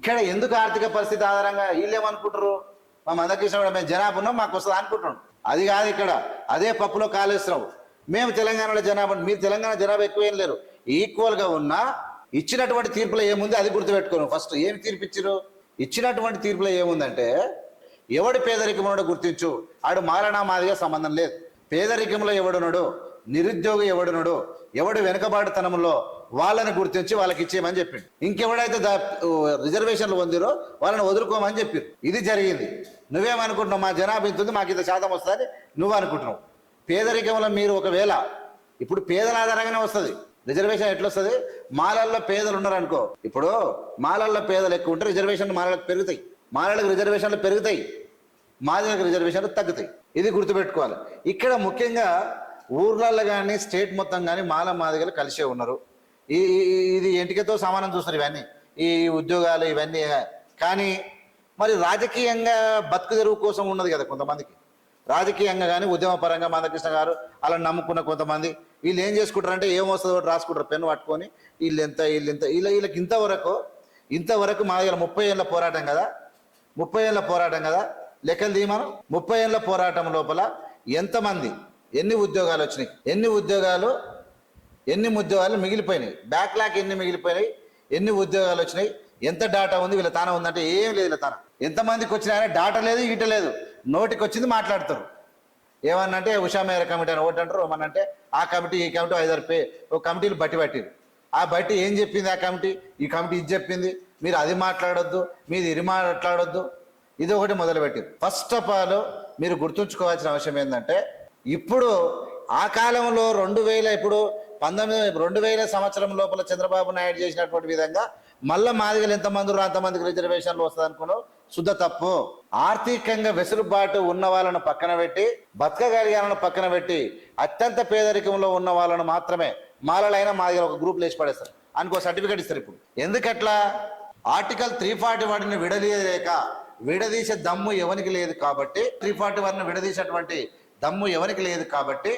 ఇక్కడ ఎందుకు ఆర్థిక పరిస్థితి ఆధారంగా వీళ్ళేమనుకుంటారు? మా మందకృష్ణ కూడా మేము జనాభా ఉన్నాం మాకు వస్తుంది అనుకుంటున్నాం. అది కాదు ఇక్కడ. అదే పప్పులో కాళేశ్వరం మేము తెలంగాణలో జనాభా మీరు తెలంగాణ జనాభా ఎక్కువ ఏం లేరు ఈక్వల్గా ఉన్నా ఇచ్చినటువంటి తీర్పులో ఏముంది అది గుర్తుపెట్టుకోను. ఫస్ట్ ఏమి తీర్పు ఇచ్చారు ఇచ్చినటువంటి తీర్పులో ఏముందంటే ఎవడు పేదరికం గుర్తించు ఆడు మాలనా మాదిగా సంబంధం లేదు. పేదరికంలో ఎవడున్నాడు నిరుద్యోగి ఎవడున్నాడు ఎవడు వెనుకబాటుతనంలో వాళ్ళని గుర్తించి వాళ్ళకి ఇచ్చేయమని చెప్పిండు. ఇంకెవడైతే రిజర్వేషన్లు పొందిరో వాళ్ళని వదులుకోమని చెప్పారు. ఇది జరిగింది. నువ్వేమనుకుంటున్నావు? మా జనాభా ఇంతుంది మాకు ఇంత శాతం వస్తుంది నువ్వు అనుకుంటున్నావు పేదరికంలో మీరు ఒకవేళ ఇప్పుడు పేదల ఆధారంగానే వస్తుంది. రిజర్వేషన్ ఎట్లా వస్తుంది మాలల్లో పేదలు ఉన్నారు అనుకో ఇప్పుడు మాలల్లో పేదలు ఎక్కువ ఉంటే రిజర్వేషన్లు మాలలకు పెరుగుతాయి. మాలలకు రిజర్వేషన్లు పెరుగుతాయి. మాదిలకు రిజర్వేషన్లు తగ్గుతాయి. ఇది గుర్తుపెట్టుకోవాలి. ఇక్కడ ముఖ్యంగా ఊర్లలో కానీ స్టేట్ మొత్తం కానీ మాల మాదిగలు కలిసే ఉన్నారు. ఈ ఇది ఎంటికతో సమానం చూస్తారు ఇవన్నీ. ఈ ఉద్యోగాలు ఇవన్నీ కానీ మరి రాజకీయంగా బతుకు తెరువు కోసం ఉన్నది కదా కొంతమందికి. రాజకీయంగా కానీ ఉద్యమపరంగా మందకృష్ణ గారు అలా నమ్ముకున్న కొంతమంది వీళ్ళు ఏం చేసుకుంటారంటే ఏం వస్తుందో ఒకటి రాసుకుంటారు పెన్ను పట్టుకొని వీళ్ళు ఎంత వీళ్ళు ఎంత వీళ్ళ వీళ్ళకి ఇంతవరకు ఇంతవరకు మా దగ్గర ముప్పై ఏళ్ళ పోరాటం కదా. ముప్పై ఏళ్ళ పోరాటం కదా. లెక్కలు తీయమను. ముప్పై ఏళ్ళ పోరాటం లోపల ఎంతమంది ఎన్ని ఉద్యోగాలు వచ్చినాయి ఎన్ని ఉద్యోగాలు ఎన్ని ఉద్యోగాలు మిగిలిపోయినాయి? బ్యాక్లాక్ ఎన్ని మిగిలిపోయినాయి? ఎన్ని ఉద్యోగాలు వచ్చినాయి? ఎంత డాటా ఉంది? వీళ్ళ తాన ఉందంటే ఏం లేదు వీళ్ళ తాన. ఎంతమందికి వచ్చినాయని డాటా లేదు ఈట లేదు. నోటికి వచ్చింది మాట్లాడతారు. ఏమన్నంటే ఉషా మేర కమిటీ అని ఒకటి అంటారు. ఏమన్నంటే ఆ కమిటీ ఈ కమిటీ ఐదారు పే ఒక కమిటీలు బట్టి పట్టింది ఆ బట్టి ఏం చెప్పింది ఆ కమిటీ? ఈ కమిటీ ఇది చెప్పింది. మీరు అది మాట్లాడొద్దు మీది ఇది మాట్లాడొద్దు. ఇది ఒకటి మొదలుపెట్టింది ఫస్ట్ ఆఫ్ ఆల్ మీరు గుర్తుంచుకోవాల్సిన అవసరం ఏంటంటే ఇప్పుడు ఆ కాలంలో రెండు వేల ఇప్పుడు పంతొమ్మిది రెండు వేల సంవత్సరం లోపల చంద్రబాబు నాయుడు చేసినటువంటి విధంగా మళ్ళా మాదిగలు ఎంతమంది అంతమందికి రిజర్వేషన్లు వస్తుంది అనుకున్నావు శుద్ధ తప్పు. ఆర్థికంగా వెసులుబాటు ఉన్న వాళ్ళను పక్కన పెట్టి బతకగలిగాలను పక్కన పెట్టి అత్యంత పేదరికంలో ఉన్న వాళ్ళను మాత్రమే మాలలైనా మాదిగలు ఒక గ్రూప్ లేచి పడేస్తారు. అనుకో సర్టిఫికేట్ ఇస్తారు ఇప్పుడు. ఎందుకట్లా? ఆర్టికల్ త్రీ ఫార్టీ వాటిని విడదీయలేక విడదీసే దమ్ము ఎవరికి లేదు కాబట్టి త్రీ ఫార్టీ వన్ విడదీసేటువంటి దమ్ము ఎవరికి లేదు కాబట్టి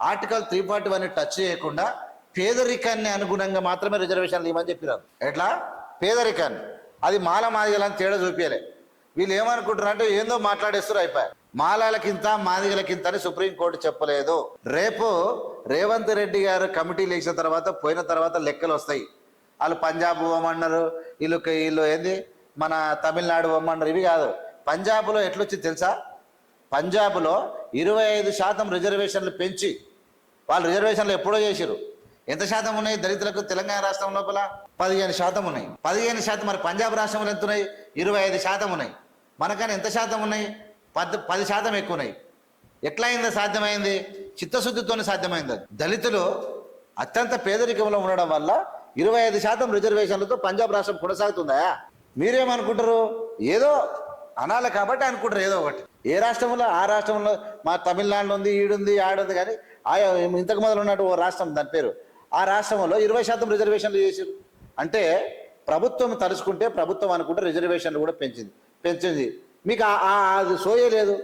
article three forty one touch చేయకుండా పేదరికాన్ని అనుగుణంగా మాత్రమే రిజర్వేషన్లు ఇవ్వమని చెప్పినారు. ఎట్లా? పేదరికాన్ని అది మాల మాదిగలని తేడా చూపించలే వీళ్ళు ఏమనుకుంటున్నారు అంటే ఏందో మాట్లాడేస్తారు అయిపోయారు. మాలాలకింత మాదిగలకింత అని సుప్రీంకోర్టు చెప్పలేదు. రేపు రేవంత్ రెడ్డి గారు కమిటీ లేచిన తర్వాత పోయిన తర్వాత లెక్కలు వస్తాయి. వాళ్ళు పంజాబ్ పోమన్నారు వీళ్ళు వీళ్ళు ఏంది? మన తమిళనాడు పోమన్నారు ఇవి కాదు. పంజాబ్లో ఎట్లొచ్చింది తెలుసా? పంజాబ్లో ఇరవై ఐదు శాతం రిజర్వేషన్లు పెంచి వాళ్ళు రిజర్వేషన్లు ఎప్పుడో చేసిరు ఎంత శాతం ఉన్నాయి? దళితులకు తెలంగాణ రాష్ట్రం లోపల? పదిహేను శాతం ఉన్నాయి. పదిహేను శాతం మరి పంజాబ్ రాష్ట్రంలో ఎంత ఉన్నాయి? ఇరవై ఐదు శాతం ఉన్నాయి. మనకన్నా ఎంత శాతం ఉన్నాయి? పద్ పది శాతం ఎక్కువ ఉన్నాయి. ఎట్లా అయిందో సాధ్యమైంది? చిత్తశుద్ధితోనే సాధ్యమైంది దళితులు అత్యంత పేదరికంలో ఉండడం వల్ల ఇరవై ఐదు శాతం రిజర్వేషన్లతో పంజాబ్ రాష్ట్రం కొనసాగుతుందా? మీరేమనుకుంటారు? ఏదో అనాలి కాబట్టి అనుకుంటారు ఏదో ఒకటి. ఏ రాష్ట్రంలో ఆ రాష్ట్రంలో మా తమిళనాడులో ఉంది ఈడుంది ఆడుంది కానీ ఆయా ఇంతకు మొదలు ఉన్నట్టు ఓ రాష్ట్రం దాని పేరు. ఆ రాష్ట్రంలో ఇరవై శాతం రిజర్వేషన్లు చేసారు అంటే ప్రభుత్వం తలుచుకుంటే ప్రభుత్వం అనుకుంటే రిజర్వేషన్లు కూడా పెంచింది. పెంచింది. మీకు ఆ- ఆ- అది సోయే లేదు.